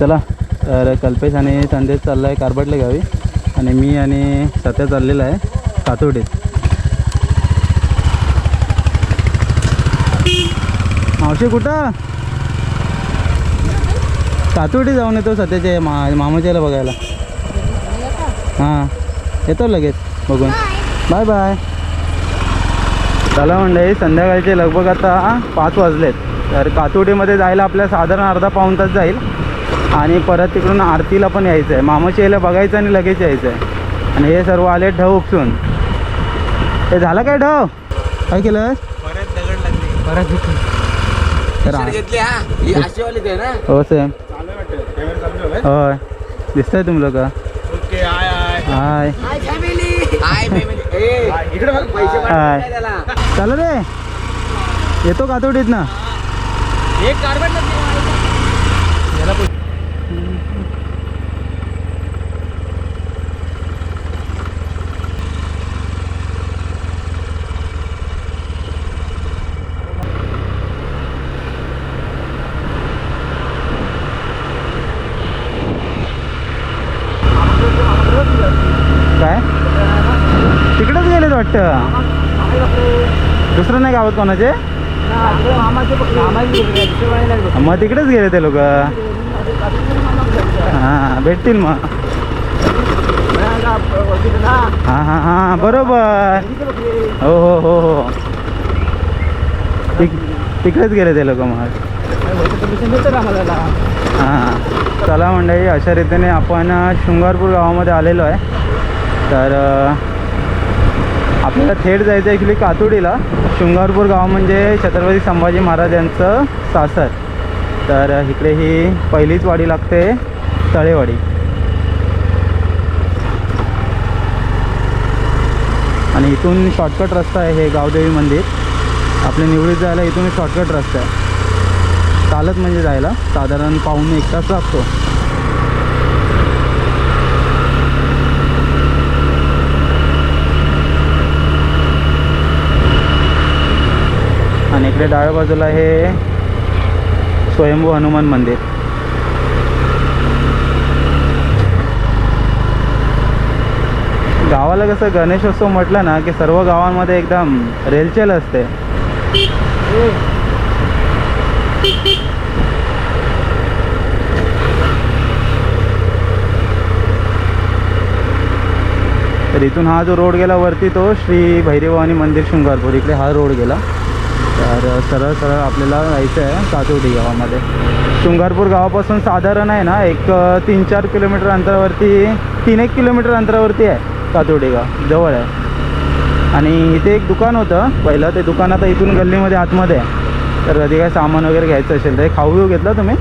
चला तर कल्पेश आणि संदेश चालला आहे कारबटले गावी आणि मी आणि सत्या चाललेला आहे कातोडीत मावशी कुठं? कातोडी जाऊन येतो सध्याच्या मा मामाच्याला बघायला. हां येतो लगेच बघून. Bye bye. चला मंडळी संध्याकाळचे लगभग आता पाच वाजलेत. तर कातोडीमध्ये जायला आपल्या साधारण अर्धा पाऊण तास जाईल. आणि परत तिकडून आरतीला पण यायचं आहे मामाच्या यायला बघायचं आणि लगेच यायचं आहे आणि हे सर्व आले ढव उपसून. हे झालं काय ढव? काय केलं परत दगड लागले परत घेतली हा. ही हो सेम होय. दिसतंय तुम्ही लोक. ओके आय I. Hi hi family hi family ए इकडे बघ पैसे हाय. पाठवले काय त्याला. चालू रे येतो कातोडीत ना एक कार्बन काय तिकडेच दुसरं नाही गावात कोणाचे? मग तिकडेच गेले ते लोक. हां भेटतील मग. हां हां हां बरोबर. हो हो हो हो. तिक तिकडेच गेले ते लोक मग. हां चला मंडळी अशा रीतीने आपण शृंगारपूर गावामध्ये आलेलो आहे. तर आपल्याला थेट जायचं आहे ॲक्च्युली कातोडीला. शृंगारपूर गाव म्हणजे छत्रपती संभाजी महाराज यांचं सासर. तर इकडे ही पहिलीच वाडी लागते तळेवाडी. आणि इथून शॉर्टकट रस्ता आहे हे गावदेवी मंदिर. आपल्या निवडीत जायला इथून शॉर्टकट रस्ता आहे. चालत म्हणजे जायला. साधारण पाऊण एक तास लागतो. आणि इकडे डाव्या बाजूला हे स्वयंभू हनुमान मंदिर. गावाला कसं गणेशोत्सव म्हटलं ना की सर्व गावांमध्ये एकदम रेलचेल असते. तर इथून हा जो रोड गेला वरती तो श्री भैरीभवानी मंदिर शृंगारपूर. इकडे हा रोड गेला. तर सरळ सरळ आपल्याला जायचं आहे कातोडी गावामध्ये. शृंगारपूर गावापासून साधारण आहे ना एक तीन चार किलोमीटर अंतरावरती तीन एक किलोमीटर अंतरावरती आहे कातोडी गाव जवळ आहे. आणि इथे एक दुकान होतं पहिलं ते दुकान आता इथून गल्लीमध्ये आतमध्ये आहे. तर कधी काय सामान वगैरे घ्यायचं असेल तर खाऊ घेऊ घेतला तुम्ही?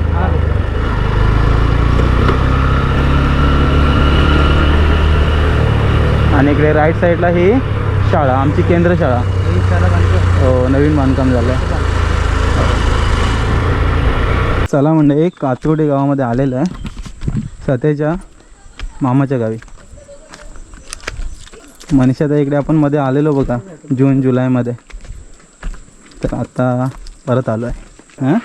आणि इकडे राईट साईडला ही शाळा आमची केंद्र शाळा हो नवीन बांधकाम झालं आहे चला म्हणजे एक कातरोडे गावामध्ये आलेलं आहे. सत्याच्या मामाच्या गावी. मनीषाता इकडे आपण मध्ये आलेलो बघा जून जुलैमध्ये. तर आता परत आलो आहे हां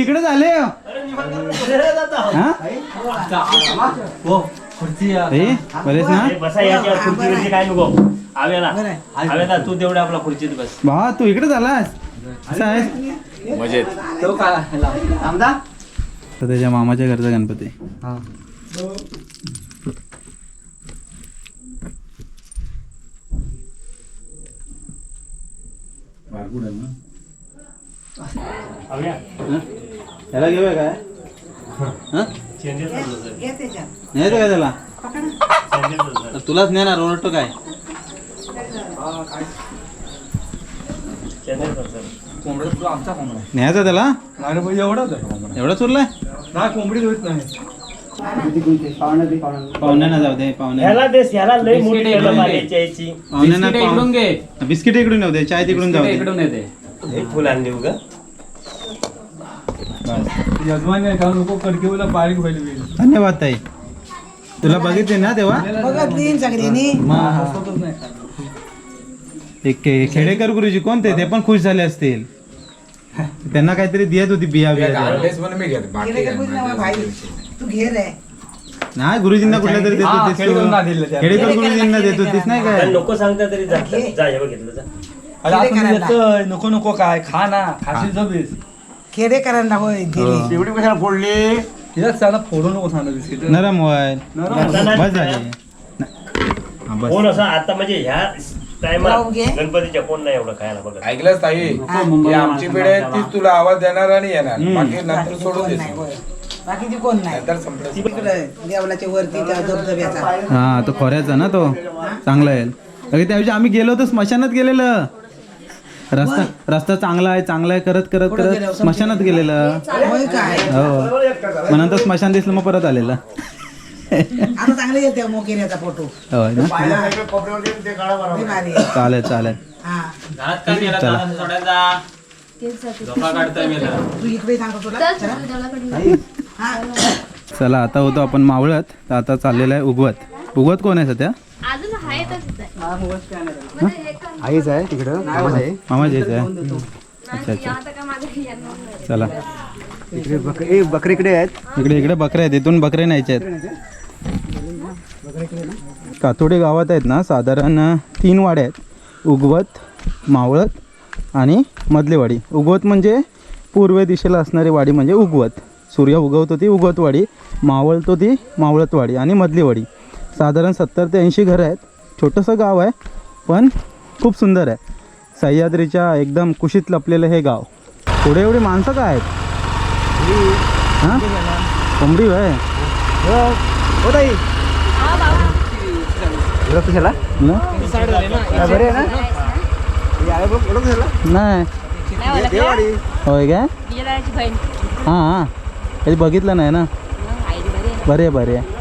इकडेच आले हो? हां? ताई, बरेच ना? बसा याच्यावर खुर्चीवरती काय नको. आवेला आवेला तू तेवढं आपला खुर्चीत बस. भावा तू असं आहे मजेत. तर त्याच्या मामाच्या घरचा गणपती. आव्या त्याला घेऊया काय? हां? न्यायचं काय त्याला? तुलाच नेणार ओरडतो काय? न्यायचा त्याला? एवढा चुरलाय? पाहुण्यांना जाऊ दे पाहुण्या बिस्किट इकडून घे. बिस्किट इकडून येऊ दे चाय तिकडून जाऊ दे. इकडून येते एक फुल आणली उगा. बस. यजमान खाऊ नको कडकीला बारीक व्हायला वेळ धन्यवाद ताई. तुला बघितली ना तेव्हा? बघितली सगळ्यांनी. मग एक खेडेकर गुरुजी कोणते? ते पण खुश झाले असतील. त्यांना काहीतरी देत होती बिया बिया नाही भाई तू घे रे. नाही गुरुजींना कुठल्या तरी देत होतीस तू. खेडेकर गुरुजींना देत होतीस नाही काय? नको सांगता तरी जा जा. करायला. नको नको काय? खा ना खाशील जबीस खेडे करायला होय दिली एवढी कशाला फोडली? तिला फोडू नको सांगा बिस्किट नरम. बस झाली. हा, बस. कोण असं आता म्हणजे ह्या. गणपतीच्या कोण नाही एवढं खायला बघत. ऐकलंच ताई? ही. आमची पिढी आहे तीच तुला आवाज देणार आणि येणार. बाकी नंतर सोडून कोण नाही देशील होय. बाकीची कोण नाही. नंतर संपलं. वरती त्या धबधब्याचा. हा तो खोऱ्याचा ना तो. चांगला आहे. अगे त्याविषयी आम्ही गेलो होतो स्मशानात गेलेलं. रस्ता रस्ता चांगला आहे चांगला आहे करत करत? करत स्मशानात गेलेलं. होय काय? हो. मग नंतर स्मशान दिसलं मग परत आलेलं. आता चांगले येते मोकेऱ्याचा फोटो. होय ना? लय भारी आहे. चालेल चालेल. हा. चला. तू इकडे सांगतो तुला. चला. हा. चला आता होतो आपण मावळत. तर आता चाललेलं आहे उगवत. उगवत कोण आहे सध्या? अजून आहे तसंच आहे. आईच आहे तिकडं? आहे? मामा जेच आहे अच्छा अच्छा. हे. चला. इकडे बकरी बकरीकडे आहेत. इकडे इकडे बकऱ्या आहेत. इथून बकरे न्यायचे आहेत. कातोडे गावात आहेत ना साधारण तीन वाड्या आहेत. उगवत मावळत आणि मधलीवाडी. उगवत म्हणजे पूर्व दिशेला असणारी वाडी म्हणजे उगवत. सूर्य उगवतो ती उगवतवाडी. मावळतो ती मावळतवाडी आणि मधलीवाडी. साधारण सत्तर ते ऐंशी घरं आहेत. छोटंसं गाव आहे पण खूप सुंदर आहे. सह्याद्रीच्या एकदम कुशीत लपलेलं हे गाव. पुढे एवढी माणसं काय आहेत? हां? कोंबडी आहे हो. ताई. ओळख कशाला ना? बरे आहे ना? हे कशाला नाही? होय काय? हां हां. बघितलं नाही ना? बरी आहे. बरे आहे बरे. आहे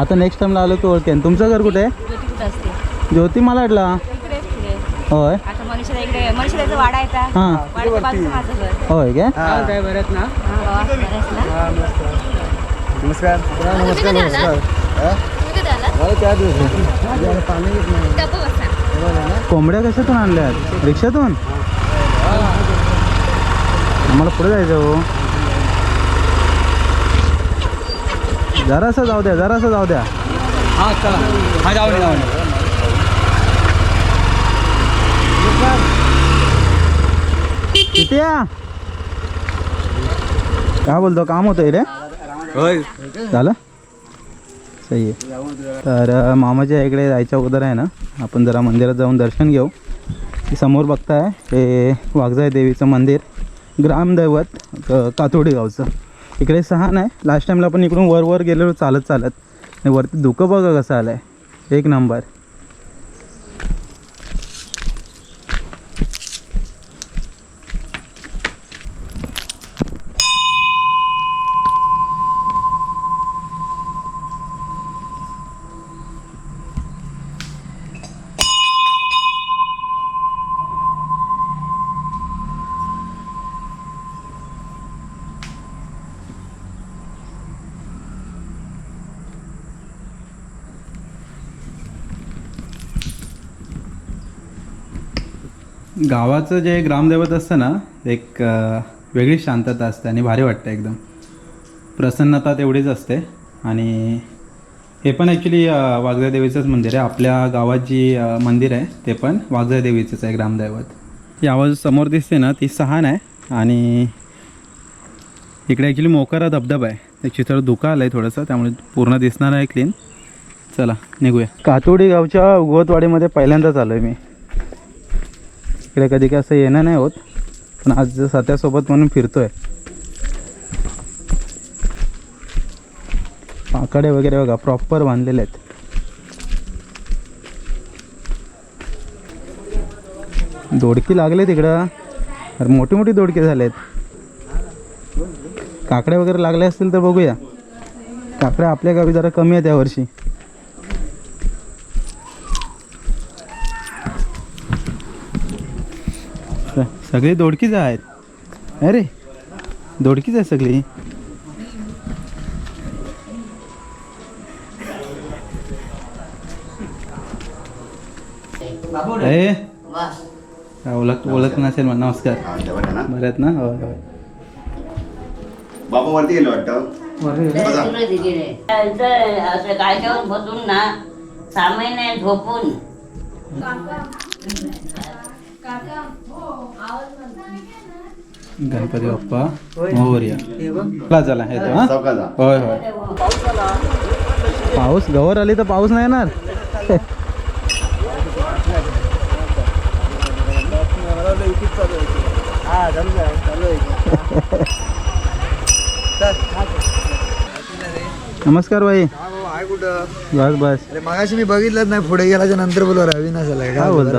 आता नेक्स्ट टाइमला आलो की ओळखेन. तुमचं घर कुठे? आहे ज्योती कुठं असते ज्योती मालाडला. इकडे पुढे होय. आता मनुष्याला इकडे मनुष्याचा वाडा आहे का हां. वाड्याच्या बाजूचं माझं घर. होय काय? हा, बाबा, बरंच ना. नमस्कार. नमस्कार नमस्कार. त्या दिवशी. कोंबड्या कशातून आणल्यात? रिक्षातून? आम्हाला पुढे जायचं हो. जरासं जाऊ द्या जरासं जाऊ द्या. हा चला. हा किती या. काय बोलतो काम होतं रे? होय. झालं? सही आहे. तर अ, मामाच्या इकडे जायच्या अगोदर आहे ना आपण जरा मंदिरात जाऊन दर्शन घेऊ. हे समोर बघताय हे वाघजाई देवीचं मंदिर ग्रामदैवत अ, कातोडी गावचं. इकडे सहा नाही लास्ट टाईमला आपण इकडून वर वर गेलेलो चालत चालत. आणि वरती धुकं बघा कसं आलं आहे एक नंबर गावाचं जे ग्रामदैवत असतं ना एक वेगळी शांतता असते आणि भारी वाटतं एकदम. प्रसन्नता तेवढीच असते. आणि हे पण ॲक्च्युली वाघजा देवीचंच मंदिर आहे. आपल्या गावात जी मंदिर आहे ते पण वाघजा देवीचंच आहे ग्रामदैवत. ही आवाज समोर दिसते ना ती सहान आहे. आणि इकडे ॲक्च्युली मोकारा धबधबा आहे. एक चित्र धुका आलं आहे थोडंसं त्यामुळे पूर्ण दिसणार आहे क्लीन चला निघूया. कातोडी गावच्या उगवतवाडीमध्ये पहिल्यांदाच आलो आहे मी. इकडे कधी काय असं येणं नाही होत पण आज सत्यासोबत म्हणून फिरतोय. पाकडे वगैरे बघा प्रॉपर बांधलेले आहेत. दोडकी लागले तिकडं अरे मोठी मोठी दोडके झाले आहेत काकडे वगैरे लागले असतील तर बघूया. काकड्या आपल्या गावी जरा कमी आहेत यावर्षी सगळी दोडकीच आहेत. अरे दोडकीच आहे सगळी. ओळख ओळख नसेल मग नमस्कार. बरं आहेत ना? होय होय. बाबा वरती गेलो वाटतं? ना सहा महिने झोपून. गणपती बाप्पा मोहरिया. चला चला येतो हा? होय होय. पाऊस गवर आली तर पाऊस नाही येणार. नमस्कार भाई बस बस. अरे मगाशी मी बघितलंच नाही पुढे गेल्याच्यानंतर बोलवा रवी नसेल काय बोलतो?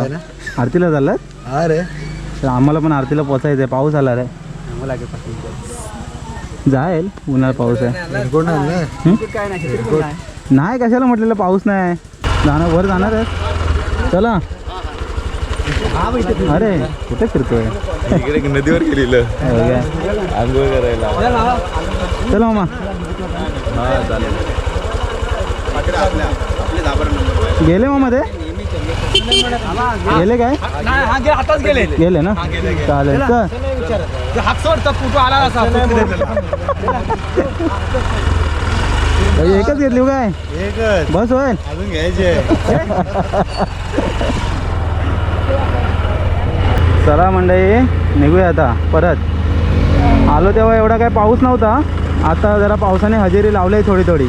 आरतीला चाललात हा रे. तर आम्हाला पण आरतीला पोचायचं आहे. पाऊस आला रे. जाईल. उन्हाळा पाऊस आहे. नाही कशाला म्हटलेलं पाऊस नाही? जाणार वर जाणार आहे चला. अरे कुठे फिरतोय? नदीवर गेलेलं. हो काय? आंघोळ करायला. चला मामा. गेले मामा ते? गेले काय? आताच गेले गेले. ना? चालेल फोटो आला एकच घेतली हो काय? एकच. बस होय. अजून घ्यायचे. चला मंडळी निघूया आता परत. आलो तेव्हा एवढा काय पाऊस नव्हता. आता जरा पावसाने हजेरी लावली थोडी थोडी.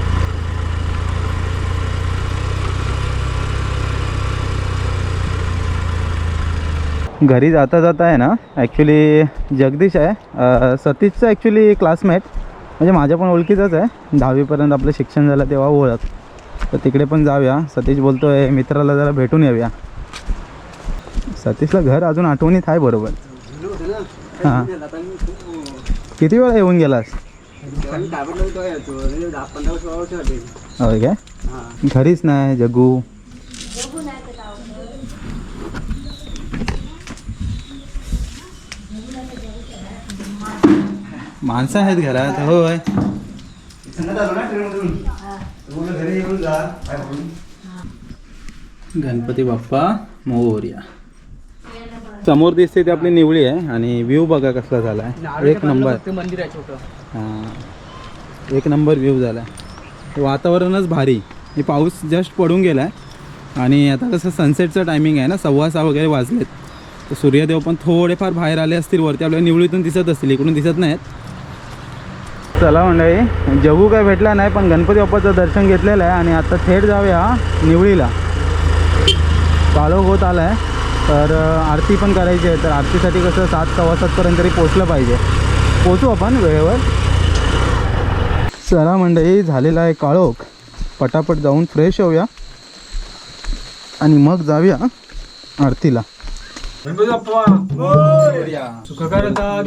घरी जाता जाता आहे ना ॲक्च्युली जगदीश आहे. सतीशचं ॲक्च्युली क्लासमेट म्हणजे माझ्या पण ओळखीचाच आहे. दहावीपर्यंत आपलं शिक्षण झालं तेव्हा ओळख. तर तिकडे पण जाऊया. सतीश बोलतोय मित्राला जरा भेटून येऊया. सतीशला घर अजून आठवणीत आहे बरोबर. हां. किती वेळा येऊन गेलास? होय काय? घरीच नाही जगू. माणसं आहेत घरात होय. गणपती बाप्पा मोर्या. समोर दिसते ती आपली निवळी आहे आणि व्ह्यू बघा कसला झाला आहे एक नंबर. मंदिर आहे छोटं. हां. एक नंबर व्ह्यू झाला आहे वातावरणच भारी. हे पाऊस जस्ट पडून गेला आहे आणि आता कसं सनसेटचं टायमिंग आहे ना सव्वा सहा वगैरे वाजलेत. तर सूर्यदेव पण थोडेफार बाहेर आले असतील वरती आपल्या निवळीतून दिसत असतील इकडून दिसत नाहीत. चला मंडळी जगू काय भेटला नाही पण गणपती बाप्पाचं दर्शन घेतलेलं आहे आणि आता थेट जाऊया निवळीला. काळोख होत आला आहे तर आरती पण करायची आहे तर आरतीसाठी कसं सात सव्वा सातपर्यंत तरी पोचलं पाहिजे. पोचू आपण वेळेवर? चला मंडळी झालेला आहे काळोख. पटापट जाऊन फ्रेश होऊया आणि मग जाऊया आरतीला. गणपती बाप्पा! सुख करता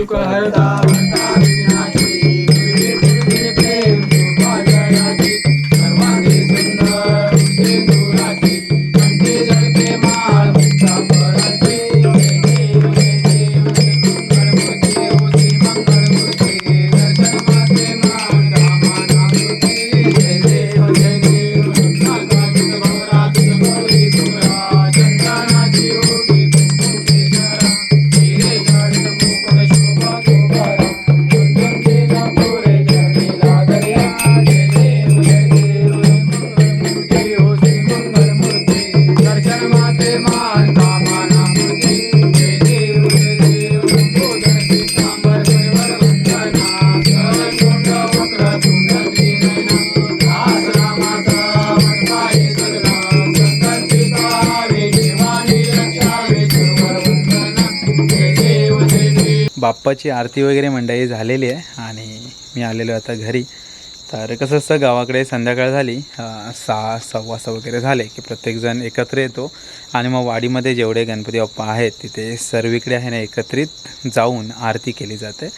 बाप्पाची आरती वगैरे मंडळी झालेली आहे आणि मी आलेलो आता घरी. तर कसं असतं गावाकडे संध्याकाळ झाली सहा सव्वा सहा वगैरे झाले की प्रत्येकजण एकत्र येतो. आणि मग वाडीमध्ये जेवढे गणपती बाप्पा आहेत तिथे सर्वीकडे आहे ना एकत्रित जाऊन आरती केली जाते.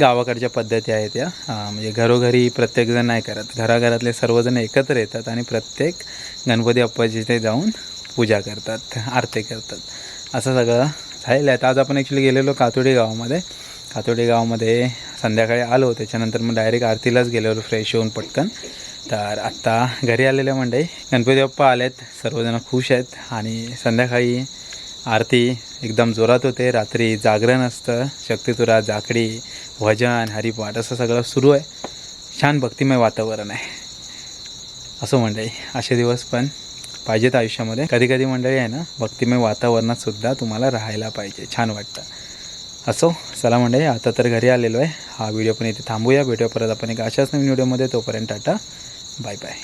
गावाकडच्या पद्धती आहेत या. म्हणजे घरोघरी प्रत्येकजण नाही करत. घराघरातले सर्वजण एकत्र येतात आणि प्रत्येक गणपती बाप्पाची ते जाऊन पूजा करतात आरती करतात. असं सगळं झालेलं आहे. आज आपण ॲक्च्युली गेलेलो कातोडी गावामध्ये. कातोडी गावामध्ये संध्याकाळी आलो. त्याच्यानंतर मग डायरेक्ट आरतीलाच गेल्यावर फ्रेश होऊन पटकन. तर आत्ता घरी आलेल्या मंडई गणपती बाप्पा आलेत. सर्वजण खुश आहेत आणि संध्याकाळी आरती एकदम जोरात होते. रात्री जागरण असतं. शक्तितुरा जाकडी भजन हरिपाठ असं सगळं सुरू आहे. छान भक्तिमय वातावरण आहे. असं मंडळी असे दिवस पण पाहिजेत आयुष्यामध्ये. कधी कधी मंडळी आहे ना भक्तिमय वातावरणात सुद्धा तुम्हाला राहायला पाहिजे. छान वाटतं. असो चला म्हणजे आता तर घरी आलेलो आहे. हा व्हिडिओ पण इथे थांबूया. भेटूया परत आपण एक अशाच नवीन व्हिडिओमध्ये. तोपर्यंत टाटा. Bye bye.